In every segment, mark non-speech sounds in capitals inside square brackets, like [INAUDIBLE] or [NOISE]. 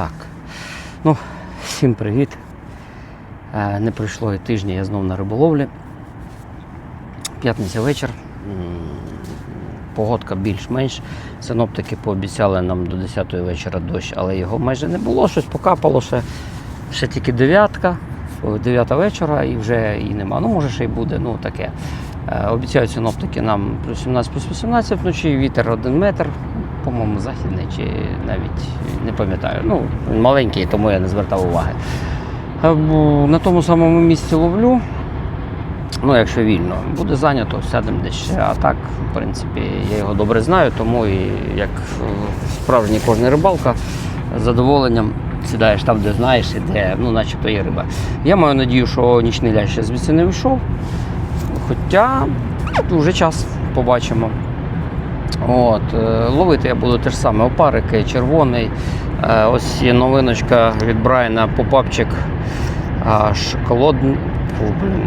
Так. Ну, всім привіт. Е, Не пройшло і тижня, я знов на риболовлі. П'ятниця вечір. Погодка більш-менш. Синоптики пообіцяли нам до 10 вечора дощ, але його майже не було. Щось покапало ще, ще тільки дев'ятка, о, 9 вечора і вже і нема. Ну, може, ще й буде, ну таке. Е, Обіцяють синоптики нам плюс 17, плюс 18 вночі, вітер 1 метр, по-моєму, західний чи навіть не пам'ятаю. Ну, він маленький, тому я не звертав уваги. Е, На тому самому місці ловлю. Ну, якщо вільно, буде зайнято, сядемо десь ще. А так, в принципі, я його добре знаю, тому і як е, справжній кожний рибалка з задоволенням сідаєш там, де знаєш, і де ну, начебто є риба. Я маю надію, що нічний лящ звідси не вийшов. Хоча вже час побачимо. От, е, ловити я буду те ж саме опарики, червоний. Е, Ось є новиночка від Брайана попапчик шоколад...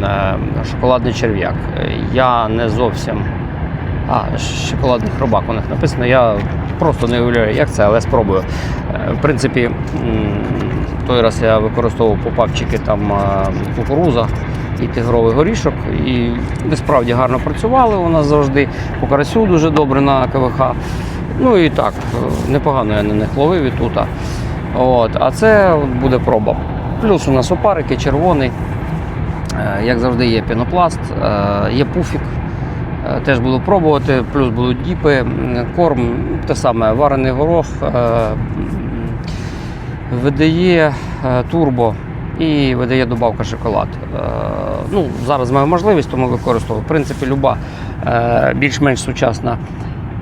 Е, шоколадний черв'як. Я не зовсім. А, шоколадний хробак у них написано. Я просто не уявляю, як це, але спробую. Е, В принципі, той раз я використовував попапчики там е, кукуруза і тигровий горішок. І вони справді гарно працювали у нас завжди. По карасю дуже добре на КВХ. Ну і так, е, непогано я на них ловив і тут. От, а це буде проба. Плюс у нас опарики, червоний. Як завжди, є пінопласт, є пуфік. Е, Теж буду пробувати, плюс будуть діпи, корм, те саме, варений горох, е, видає е, турбо і видає добавка шоколад. Ну, зараз маю можливість, тому використовую. В принципі, люба більш-менш сучасна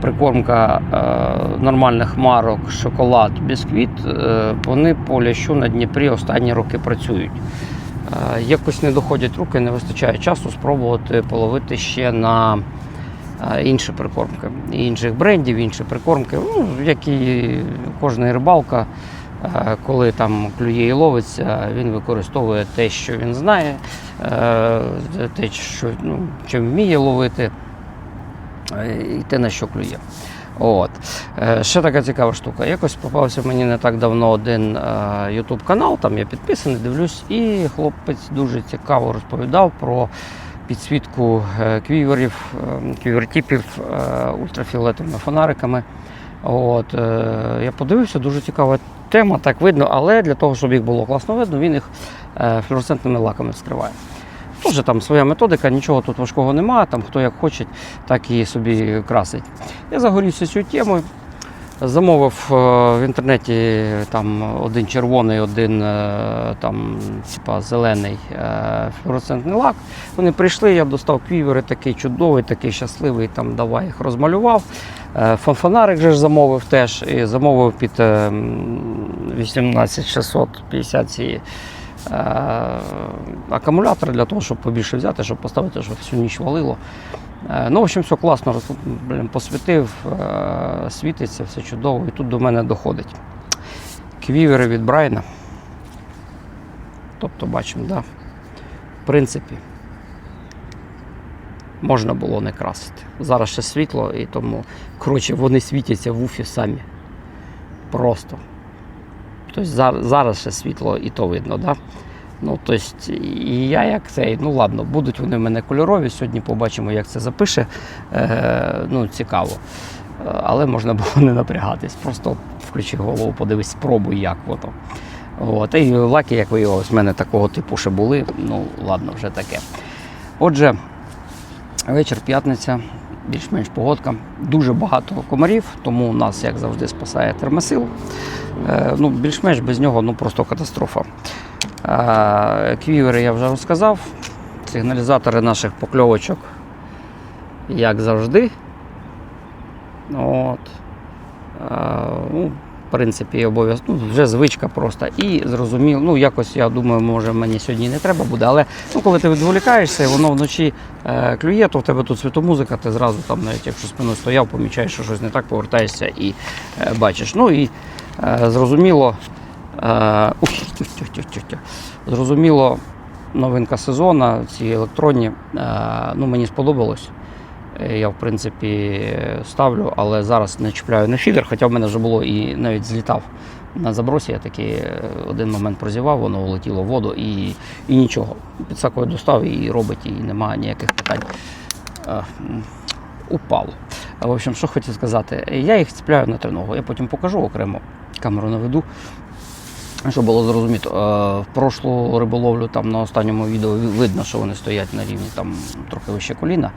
прикормка нормальних марок, шоколад, бісквіт, вони по лящу на Дніпрі останні роки працюють. Е, Якось не доходять руки, не вистачає часу спробувати половити ще на е, інші прикормки, інших брендів, інші прикормки, ну, як і кожна рибалка. е, Коли там клює і ловиться, він використовує те, що він знає, те, що ну, чим вміє ловити, і те, на що клює. От. Е, Ще така цікава штука. Якось попався мені не так давно один YouTube канал, там я підписаний, дивлюсь, і хлопець дуже цікаво розповідав про підсвітку е, квіверів, е, квівертіпів е, ультрафіолетовими фонариками. От, е, я подивився, дуже цікава тема, так видно, але для того, щоб їх було класно видно, він їх е, флюоресцентними лаками вскриває. Теж там своя методика, нічого тут важкого немає, там хто як хоче, так і собі красить. Я загорівся цією темою. Замовив е, в інтернеті там один червоний, один е, там, типа, зелений е, флуоресцентний лак. Вони прийшли, я достав квівери, такий чудовий, такий щасливий, там давай їх розмалював. Фанфонарик же ж замовив теж і замовив під е, 18650 ці е, акумулятори для того, щоб побільше взяти, щоб поставити, щоб всю ніч валило. Е, Ну, в общем, все класно блін, посвітив, е, світиться, все чудово, і тут до мене доходить. Квівери від Брайна. Тобто бачимо, да. в принципі, можна було не красити. Зараз ще світло, і тому, коротше, вони світяться в уфі самі. Просто. Тобто зараз, ще світло і то видно, да? Ну, тобто, і я як цей, ну ладно, будуть вони в мене кольорові. Сьогодні побачимо, як це запише. Е, ну, цікаво. Е, Але можна було не напрягатись. Просто включи голову, подивись, спробуй, як воно. От. І лаки, як виявилось, в мене такого типу ще були. Ну, ладно, вже таке. Отже, вечір п'ятниця, більш-менш погодка. Дуже багато комарів, тому нас, як завжди, спасає термосил. Е, ну, більш-менш без нього ну, просто катастрофа. Е, Квівери я вже розказав. Сигналізатори наших покльовочок, як завжди. От. Е, Ну, в принципі, обов'язково ну, вже звичка просто. І зрозуміло, ну якось я думаю, може мені сьогодні не треба буде, але ну, коли ти відволікаєшся воно вночі е, клює, то в тебе тут світомузика, ти зразу там, навіть якщо спиною стояв, помічаєш, що щось не так, повертаєшся і е, бачиш. Ну і зрозуміло, е, тьох, тьох. зрозуміло, новинка сезону, ці електронні, е, ну мені сподобалось. Е, Я, в принципі, ставлю, але зараз не чіпляю на фідер, хоча в мене вже було і навіть злітав на забросі я таки е, один момент прозівав, воно улетіло в воду і, і нічого. Підсакою достав і робить, і немає ніяких питань. Е, Упало. В общем, що хотів сказати, я їх цепляю на триногу. Я потім покажу окремо камеру наведу. Щоб було зрозуміто, е, в прошлу риболовлю там на останньому відео видно, що вони стоять на рівні там трохи вище коліна,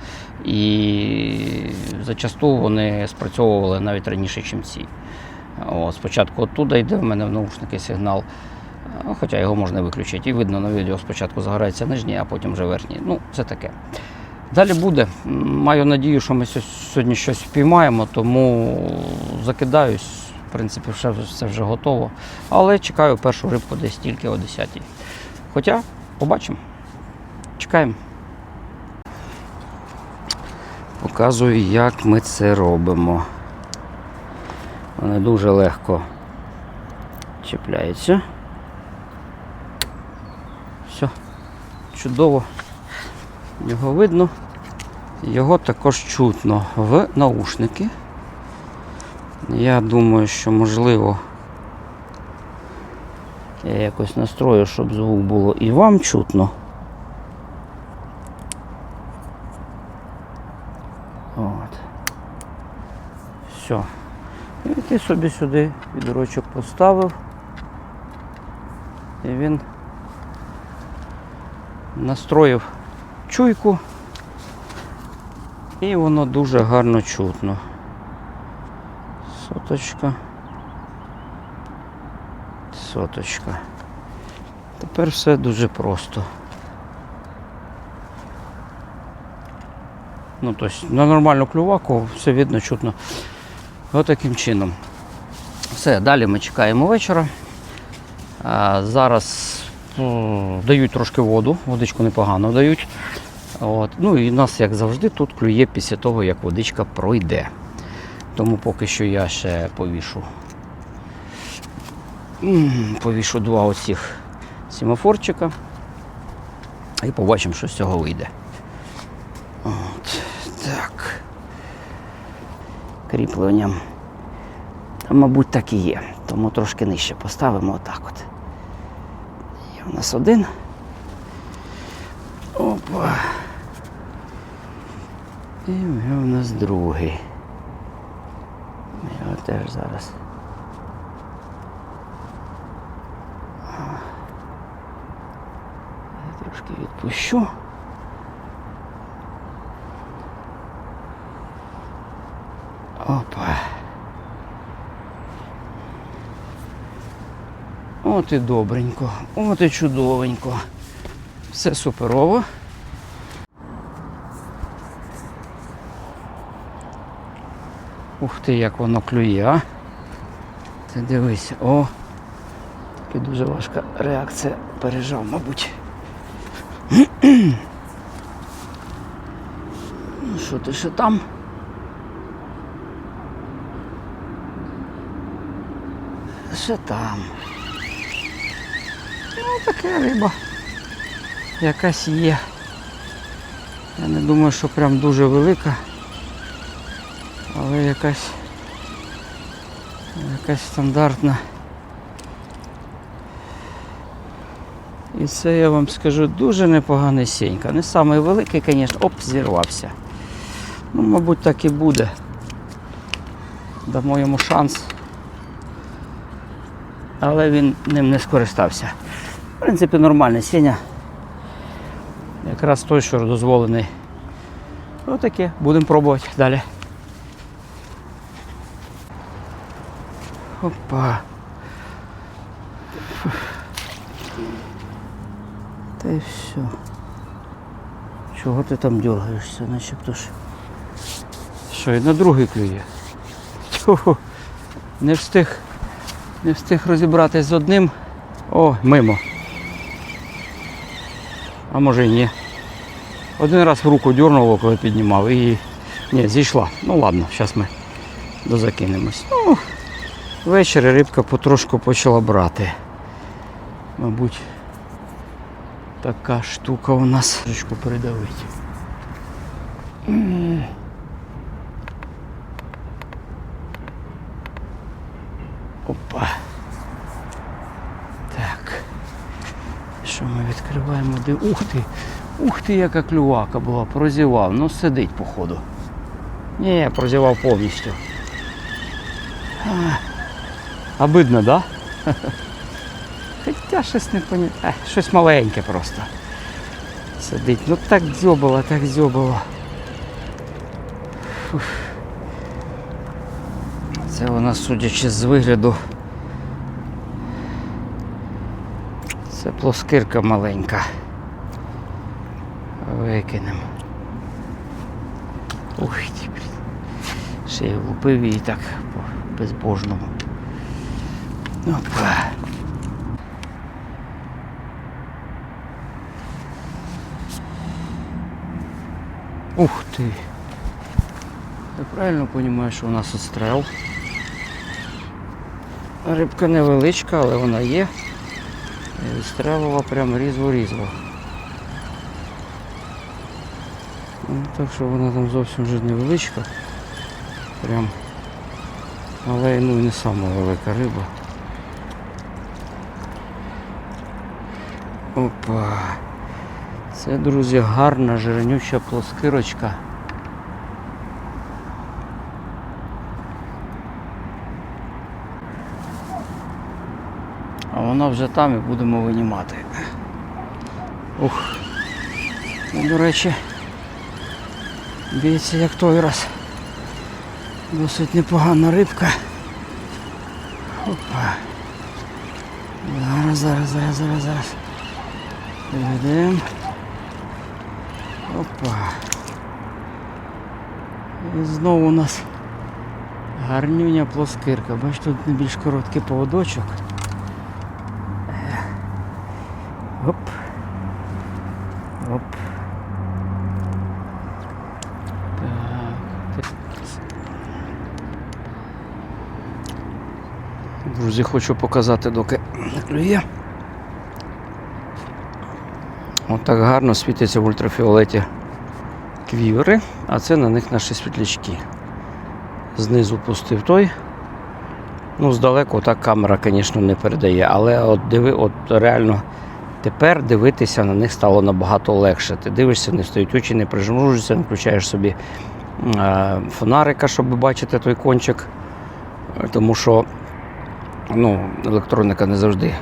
і зачасту вони спрацьовували навіть раніше, ніж ці. От, спочатку оттуда йде в мене в наушники сигнал, е, хоча його можна виключити. І видно на відео спочатку загорається нижній, а потім вже верхній. Ну, це таке. Далі буде. Маю надію, що ми сьогодні щось впіймаємо, тому закидаюсь. В принципі, все, все вже готово. Але чекаю першу рибку десь тільки о 10 Хоча побачимо. Чекаємо. Показую, як ми це робимо. Вони дуже легко чіпляються. Все, чудово. Його видно. Його також чутно в наушники. Я думаю, що можливо я якось настрою, щоб звук було і вам чутно. От. Все. І ти собі сюди відрочок поставив. І він настроїв чуйку. І воно дуже гарно чутно. Соточка. Соточка. Тепер все дуже просто. Ну, тобто на нормальну клюваку все видно, чутно. Ось таким чином. Все, далі ми чекаємо вечора. А, зараз дають трошки воду, водичку непогано дають. От. Ну і нас, як завжди, тут клює після того, як водичка пройде. Тому поки що я ще повішу. Повішу два оцих семафорчика. І побачимо, що з цього вийде. От, так. Кріпленням. Та, мабуть, так і є. Тому трошки нижче поставимо отак от. Є у нас один. Опа. І є у нас другий. Ми його теж зараз. Я трошки відпущу. Опа. От і добренько, от і чудовенько. Все суперово. Ух ти, як воно клює, а? Ти дивись, о. Таки дуже важка реакція пережав, мабуть. Ну що ти ще там? Ще там. Ну, така риба. Якась є. Я не думаю, що прям дуже велика. Але якась якась стандартна. І це я вам скажу дуже непоганий сінька. Не самий великий, звісно, оп, зірвався. Ну, мабуть, так і буде. Дамо йому шанс. Але він ним не скористався. В принципі, нормальний сіня. Якраз той, що дозволений. Отаке, будемо пробувати далі. Опа. Та й все. Чого ти там дергаєшся, начебто ж. Що, і на другий клює? Тьфу, не встиг. Не встиг розібратись з одним. О, мимо. А може і ні. Один раз в руку дернуло, коли піднімав і ні, зійшла. Ну ладно, зараз ми дозакинемось. Ну, Ввечері рибка потрошку почала брати. Мабуть, така штука у нас річку передавить. Опа. Так. Що ми відкриваємо? Де? Ух ти! Ух ти, яка клювака була, прозівав, ну сидить походу. Ні, прозівав повністю. А. Обидно, так? Да? [LAUGHS] Хоча щось не пам'ятаю. Щось маленьке просто. Сидить. Ну так дзьобало, так дзьобало. Це вона, судячи з вигляду. Це плоскирка маленька. Викинемо. Ух ти, блін. Ще й влупив її так по безбожному. Опа. Ух ти. Я правильно розумію, що у нас отстрел. Рибка невеличка, але вона є. І відстрелила прям різво-різво. Ну, так що вона там зовсім вже невеличка. Прям. Але ну і не сама велика риба. Опа. Це, друзі, гарна жирнюча плоскирочка. А вона вже там і будемо винімати. Ух. Ну, до речі, б'ється як той раз. Досить непогана рибка. Опа. Зараз, зараз, зараз, зараз, зараз. Переведемо. Опа. І знову у нас гарнюня плоскирка. Бач, тут не більш короткий поводочок. Е. Оп. Оп. Друзі, хочу показати, доки клює. Отак гарно світяться в ультрафіолеті квівери, а це на них наші світлячки. Знизу пустив той. Ну, здалеку так камера, звісно, не передає, але от диви, от реально тепер дивитися на них стало набагато легше. Ти дивишся, не стоять очі, не прижмурюєшся, не включаєш собі фонарика, щоб бачити той кончик. Тому що ну, електроніка не завжди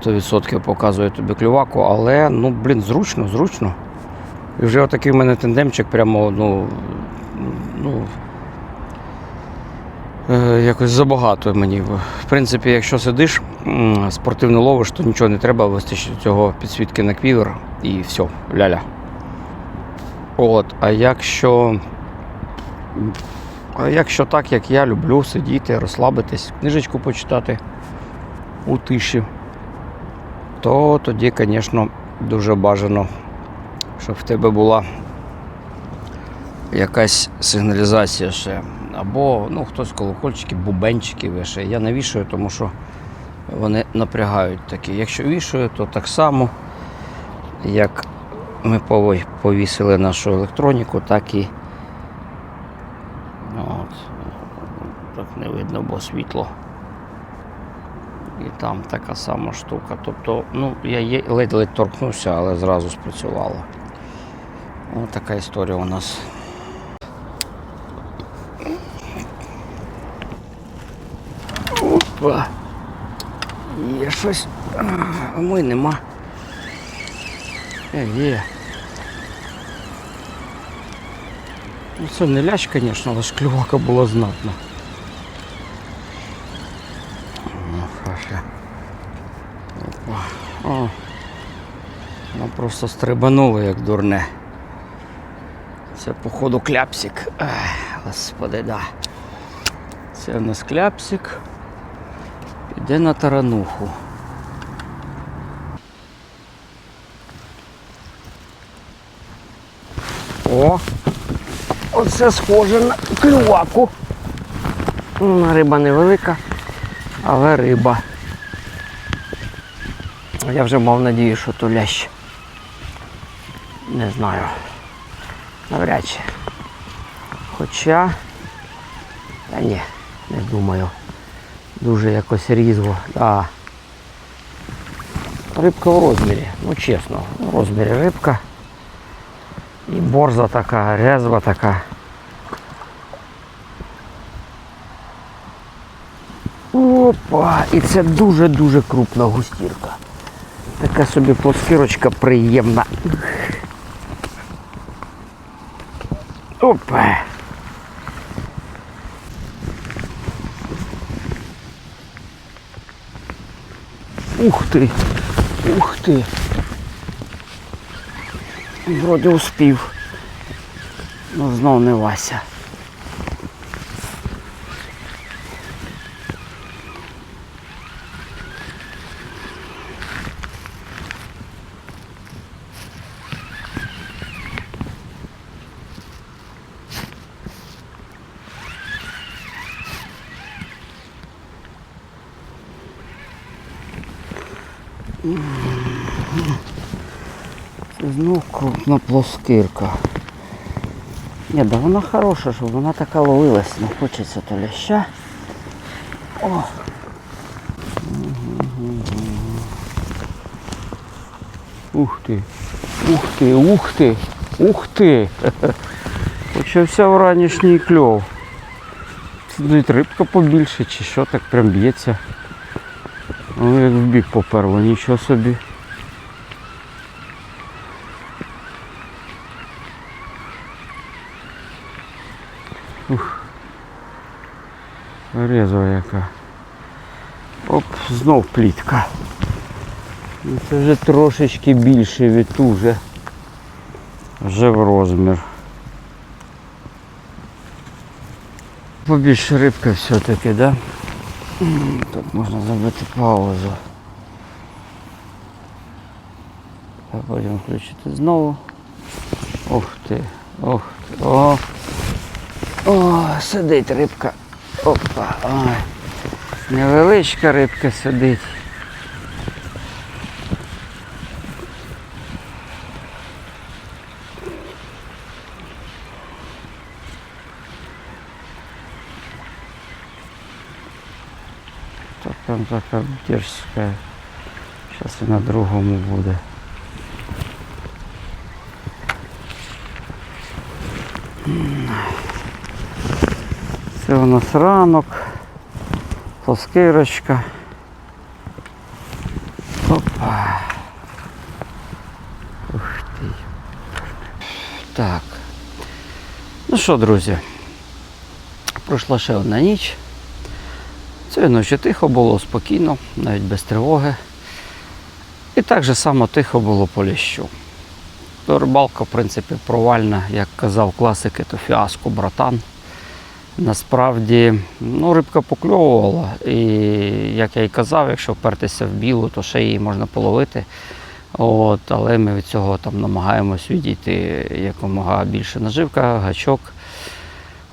100% показує тобі клюваку, але ну, блін, зручно, зручно. І вже отакий в мене тендемчик прямо, ну, ну е, якось забагато мені. В принципі, якщо сидиш, спортивно ловиш, то нічого не треба вистачить цього підсвітки на квівер і все, ляля. От, а якщо. А якщо так, як я люблю сидіти, розслабитись, книжечку почитати у тиші, то тоді, звісно, дуже бажано, щоб в тебе була якась сигналізація ще. Або ну, хтось колокольчики, бубенчики вішає. Я не вішаю, тому що вони напрягають такі. Якщо вішаю, то так само, як ми повісили нашу електроніку, так і От. Так не видно, бо світло. І там така сама штука. Тобто, ну, я ледь-ледь торкнувся, але зразу спрацювало. Ось така історія у нас. Опа. Є щось. Ми нема. Е, є. Ну, це не лящ, звісно, але ж клювака була знатна. Ну, Фаша. Опа. О. Ну просто стрибануло, як дурне. Це походу кляпсик. Господи, да. Це в нас кляпсик. Піде на тарануху. О! Оце схоже на клюваку. Ну, Риба невелика, але риба. Я вже мав надію, що то лящ. Не знаю. Навряд чи. Хоча. Та ні, не думаю. Дуже якось різво. Да. рибка в розмірі. Ну чесно, в розмірі рибка. І борза така, резва така. Опа! І це дуже-дуже крупна густірка. Така собі плоскирочка приємна. Опа! Ух ти! Ух ти! Вроді успів. Ну знов не Вася. Це знов крупна плоскирка. Ні, да вона хороша, щоб вона така ловилась, не хочеться то ляща. О! Ух ти! Ух ти, ух ти, ух ти! Почався вранішній кльов. Це рибка побільше чи що так прям б'ється. Ну як в бік поперло, нічого собі. Резва яка. Оп, знов плітка. Ну, Це вже трошечки більше від вже. Вже в розмір. Побільше рибка все-таки, да? Тут можна зробити паузу. А потім включити знову. Ух ти, ох ти, о. О, сидить рибка. Опа, ой. Невеличка рибка сидить. То там така дерзкая. Зараз і на другому буде. Це у нас ранок, плоскирочка. Опа. Ух ти. Так. Ну що, друзі, пройшла ще одна ніч. Цієї ночі тихо було, спокійно, навіть без тривоги. І так же само тихо було по ліщу. То рибалка, в принципі, провальна, як казав класики, то фіаско, братан. Насправді, ну, рибка покльовувала. І як я і казав, якщо впертися в білу, то ще її можна половити. От, але ми від цього там намагаємось відійти якомога більше наживка, гачок.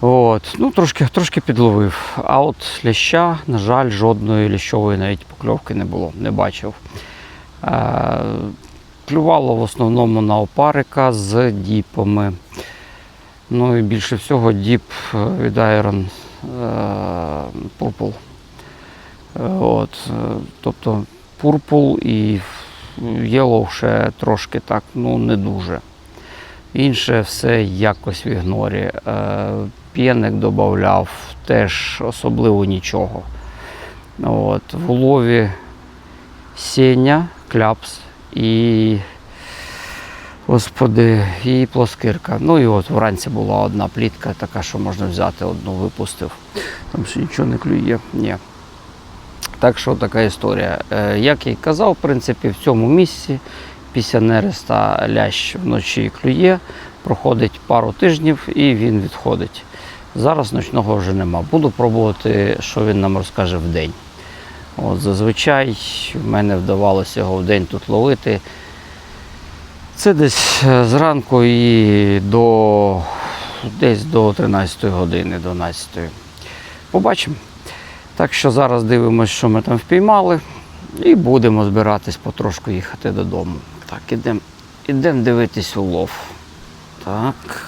От, ну, трошки, трошки підловив. А от ляща, на жаль, жодної лящової навіть покльовки не було, не бачив. Е, клювало в основному на опарика з діпами. Ну і більше всього діп е, від Iron е, Purple. Е, тобто Purple і Yellow ще трошки так, ну не дуже. Інше все якось в ігнорі. П'єник додавав, теж особливо нічого. От, в улові сеня, кляпс і Господи, і плоскирка. Ну і от вранці була одна плітка, така, що можна взяти, одну випустив. Там ще нічого не клює. Ні. Так що така історія. Е, Як я й казав, в принципі, в цьому місці після нереста лящ вночі клює, проходить пару тижнів і він відходить. Зараз ночного вже нема. Буду пробувати, що він нам розкаже в день. От, зазвичай в мене вдавалося його в день тут ловити. Це десь е, зранку і до десь до 13 години, 12. Побачимо. Так що зараз дивимося, що ми там впіймали, і будемо збиратись потрошку їхати додому. Так, ідемо ідем дивитись улов. Так.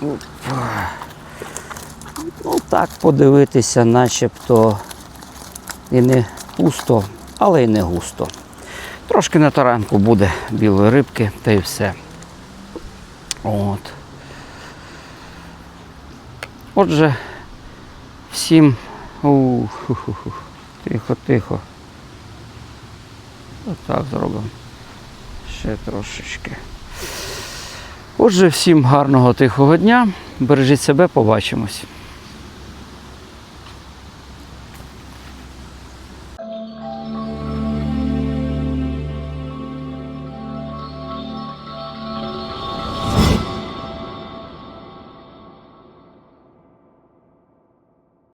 Опа. Ну, Так подивитися, начебто і не пусто, але й не густо. Трошки на таранку буде білої рибки та й все. От. Отже, всім. Ух, ху, ху, ху. Тихо, тихо. Отак зробимо. Ще трошечки. Отже, всім гарного тихого дня. Бережіть себе, побачимось.